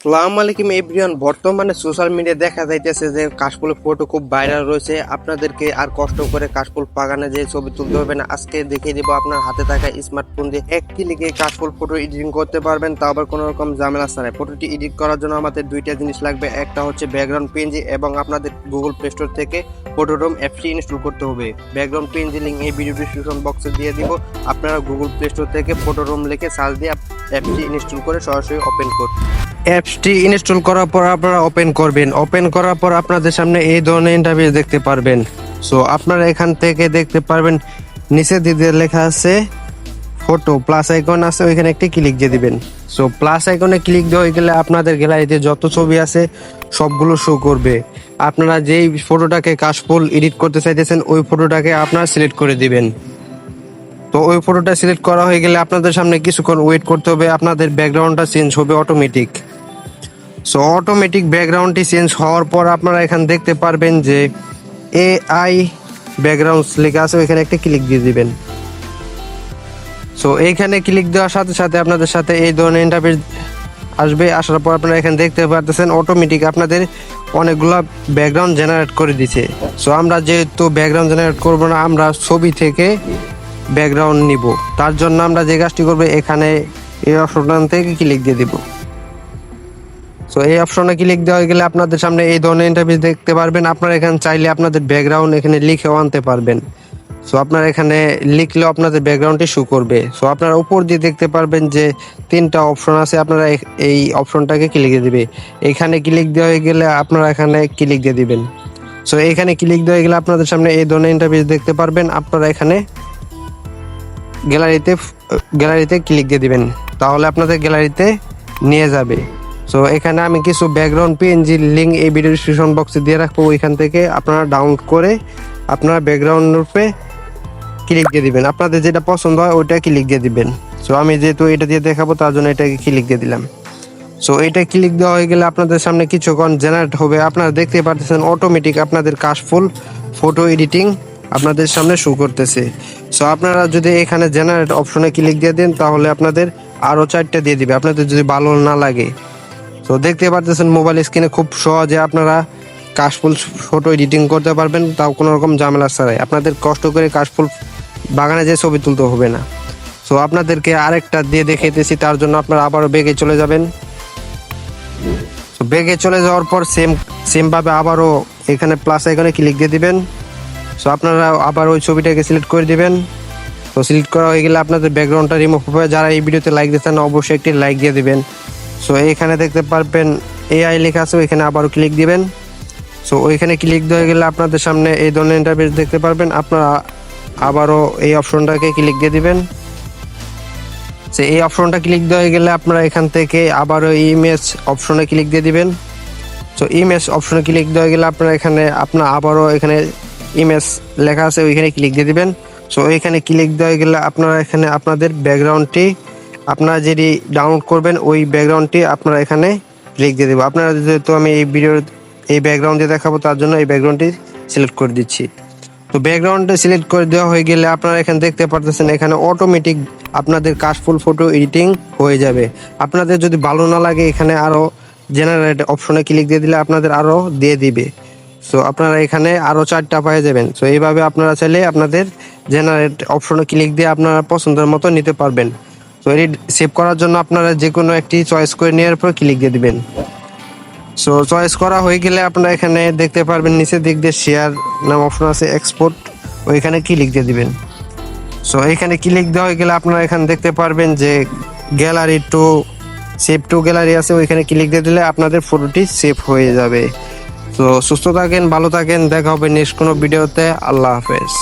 আসসালামু আলাইকুম এভরিওয়ান, বর্তমানে সোশ্যাল মিডিয়া দেখা যাইতেছে যে কাশফুলের ফটো খুব ভাইরাল রয়েছে। আপনাদেরকে আর কষ্ট করে কাশফুল বাগানে যে ছবি তুলতে হবে না, আজকে দেখিয়ে দিব আপনার হাতে থাকা স্মার্টফোন দিয়ে এক ক্লিকে কাশফুল ফটো এডিটিং করতে পারবেন, তা আবার কোনো রকম ঝামেলা ছাড়াই ফটোটি এডিট করার জন্য আমাদের দুইটা জিনিস লাগবে, একটা হচ্ছে ব্যাকগ্রাউন্ড পেনজি এবং আপনাদের গুগল প্লে স্টোর থেকে ফটোরুম অ্যাপটি ইনস্টল করতে হবে। ব্যাকগ্রাউন্ড পেনজি লিঙ্ক এই ভিডিও ডিসক্রিপশন বক্সে দিয়ে দিব। আপনারা গুগল প্লে স্টোর থেকে ফটোরুম লিখে সার্চ দিয়ে অ্যাপটি ইনস্টল করে সরাসরি ওপেন করুন। অ্যাপসটি ইনস্টল করার পর আপনারা ওপেন করবেন। ওপেন করার পর আপনাদের সামনে এই ধরনের ইন্টারভিউ দেখতে পারবেন। সো আপনারা এখান থেকে দেখতে পারবেন, নিচে দিতে লেখা আছে ফটো প্লাস আইকন আছে, ওইখানে একটি ক্লিক দিয়ে দিবেন। সো প্লাস আইকনে ক্লিক দেওয়া হয়ে গেলে আপনাদের গ্যালারিতে যত ছবি আছে, সবগুলো শো করবে। আপনারা যেই ফটোটাকে কাশফুল এডিট করতে চাইতেছেন, ওই ফটোটাকে আপনারা সিলেক্ট করে দিবেন। তো ওই ফটোটা সিলেক্ট করা হয়ে গেলে আপনাদের সামনে কিছুক্ষণ ওয়েট করতে হবে, আপনাদের ব্যাকগ্রাউন্ডটা চেঞ্জ হবে অটোমেটিক সো অটোমেটিক ব্যাকগ্রাউন্ডটি চেঞ্জ হওয়ার পর আপনারা এখানে দেখতে পারবেন যে এ আই ব্যাকগ্রাউন্ড লেখা আছে, ওইখানে একটা ক্লিক দিয়ে দিবেন। সো এইখানে ক্লিক দেওয়ার সাথে সাথে আপনাদের সাথে এই ধরনের ইন্টারভিউ আসবে। আসার পর আপনারা এখানে দেখতে পারতেছেন অটোমেটিক আপনাদের অনেকগুলা ব্যাকগ্রাউন্ড জেনারেট করে দিছে। সো আমরা যেহেতু ব্যাকগ্রাউন্ড জেনারেট করব না, আমরা ছবি থেকে ব্যাকগ্রাউন্ড নিব। তার জন্য আমরা যে কাজটি করব, এখানে এই অপশন থেকে ক্লিক দিয়ে দিব। সো এই অপশনে ক্লিক দেওয়া গেলে আপনাদের সামনে এই ধরনের ইন্টারভিউ দেখতে পারবেন। আপনারা এখানে চাইলে আপনাদের ব্যাকগ্রাউন্ড এখানে লিখেও আনতে পারবেন। সো আপনারা এখানে লিখলেও আপনাদের ব্যাকগ্রাউন্ডটি শো করবে। সো আপনারা উপর দিয়ে দেখতে পারবেন যে তিনটা অপশন আছে, আপনারা এই অপশনটাকে ক্লিক দিয়ে দিবে। এখানে ক্লিক দেওয়া হয়ে গেলে আপনারা এখানে ক্লিক দিয়ে দিবেন। সো এখানে ক্লিক দেওয়া গেলে আপনাদের সামনে এই ধরনের ইন্টারভিউ দেখতে পারবেন। আপনারা এখানে গ্যালারিতে গ্যালারিতে ক্লিক দিয়ে দিবেন। তাহলে আপনাদের গ্যালারিতে নিয়ে যাবে। সো এখানে আমি কিছু ব্যাকগ্রাউন্ড পিএনজি লিঙ্ক এই ভিডিও ডিসক্রিপশন বক্সে দিয়ে রাখব। ওইখান থেকে আপনারা ডাউনলোড করে আপনারা ব্যাকগ্রাউন্ড রূপে ক্লিক দিয়ে দিবেন। আপনাদের যেটা পছন্দ হয়, ওইটা ক্লিক দিয়ে দিবেন। সো আমি যেহেতু এটা দিয়ে দেখাবো, তার জন্য এটাকে ক্লিক দিয়ে দিলাম। সো এটা ক্লিক দেওয়া হয়ে গেলে আপনাদের সামনে কিছুক্ষণ জেনারেট হবে। আপনারা দেখতে পারতেছেন অটোমেটিক আপনাদের কাশফুল ফটো এডিটিং আপনাদের সামনে শো করতেছে। সো আপনারা যদি এখানে জেনারেট অপশনে ক্লিক দিয়ে দেন, তাহলে আপনাদের আরও চারটা দিয়ে দিবে। আপনাদের যদি ভালো না লাগে তো দেখতে পারতেছেন মোবাইল স্ক্রিনে খুব সহজে আপনারা কাশফুল ফটো এডিটিং করতে পারবেন, তাও কোনো রকম ঝামেলা ছাড়াই। আপনাদের কষ্ট করে কাশফুল বাগানে যে ছবি তুলতে হবে না। সো আপনাদেরকে আরেকটা দিয়ে দেখাইতেছি, তার জন্য আপনারা আবারও বেগে চলে যাবেন। বেগে চলে যাওয়ার পর সেম সেমভাবে আবারও এখানে প্লাস আইকনে ক্লিক দিয়ে দিবেন। সো আপনারা আবার ওই ছবিটাকে সিলেক্ট করে দিবেন। তো সিলেক্ট করা হয়ে গেলে আপনাদের ব্যাকগ্রাউন্ডটা রিমুভ হবে। যারা এই ভিডিওতে লাইক দিচ্ছেন অবশ্যই একটি লাইক দিয়ে দিবেন। সো এখানে দেখতে পারবেন এআই লেখা আছে, ওইখানে আবারও ক্লিক দিবেন। সো ওইখানে ক্লিক দিয়ে গেলে আপনাদের সামনে এই ধরনের ইন্টারভিউ দেখতে পারবেন। আপনারা আবারও এই অপশনটাকে ক্লিক দিয়ে দিবেন। সে এই অপশনটা ক্লিক দেওয়া গেলে আপনারা এখান থেকে আবারও ইমেজ অপশনে ক্লিক দিয়ে দিবেন। তো ইমেজ অপশনে ক্লিক দেওয়া গেলে আপনারা এখানে, আপনার আবারও এখানে ইমেজ লেখা আছে, ওইখানে ক্লিক দিয়ে দিবেন। সো ওইখানে ক্লিক দেওয়া গেলে আপনারা এখানে আপনাদের ব্যাকগ্রাউন্ডটি আপনারা যেটি ডাউনলোড করবেন, ওই ব্যাকগ্রাউন্ডটি আপনারা এখানে ক্লিক দিয়ে দেবো। আপনারা যেহেতু আমি এই ভিডিওর এই ব্যাকগ্রাউন্ড দিয়ে দেখাবো, তার জন্য এই ব্যাকগ্রাউন্ডটি সিলেক্ট করে দিচ্ছি। তো ব্যাকগ্রাউন্ডটা সিলেক্ট করে দেওয়া হয়ে গেলে আপনারা এখানে দেখতে পারতেছেন, এখানে অটোমেটিক আপনাদের কাশফুল ফটো এডিটিং হয়ে যাবে। আপনাদের যদি ভালো না লাগে, এখানে আরও জেনারেট অপশনে ক্লিক দিয়ে দিলে আপনাদের আরও দিয়ে দিবে। সো আপনারা এখানে আরও চারটা পেয়ে যাবেন। সো এইভাবে আপনারা চাইলে আপনাদের জেনারেট অপশনে ক্লিক দিয়ে আপনারা পছন্দের মতো নিতে পারবেন। তো এটি সেভ করার জন্য আপনারা যে কোনো একটি চয়েস করে নেওয়ার পর ক্লিক দিয়ে দিবেন। সো চয়েস করা হয়ে গেলে আপনারা এখানে দেখতে পারবেন নিচের দিক দিয়ে শেয়ার নাম অপশন আছে এক্সপোর্ট ওইখানে ক্লিক দিয়ে দিবেন। সো এখানে ক্লিক দেওয়া হয়ে গেলে আপনারা এখানে দেখতে পারবেন যে gallery to save to gallery আছে, ওইখানে ক্লিক দিয়ে দিলে আপনাদের ফটোটি সেভ হয়ে যাবে। তো সুস্থ থাকেন, ভালো থাকেন, দেখা হবে নেক্সট কোনো ভিডিওতে আল্লাহ হাফেজ।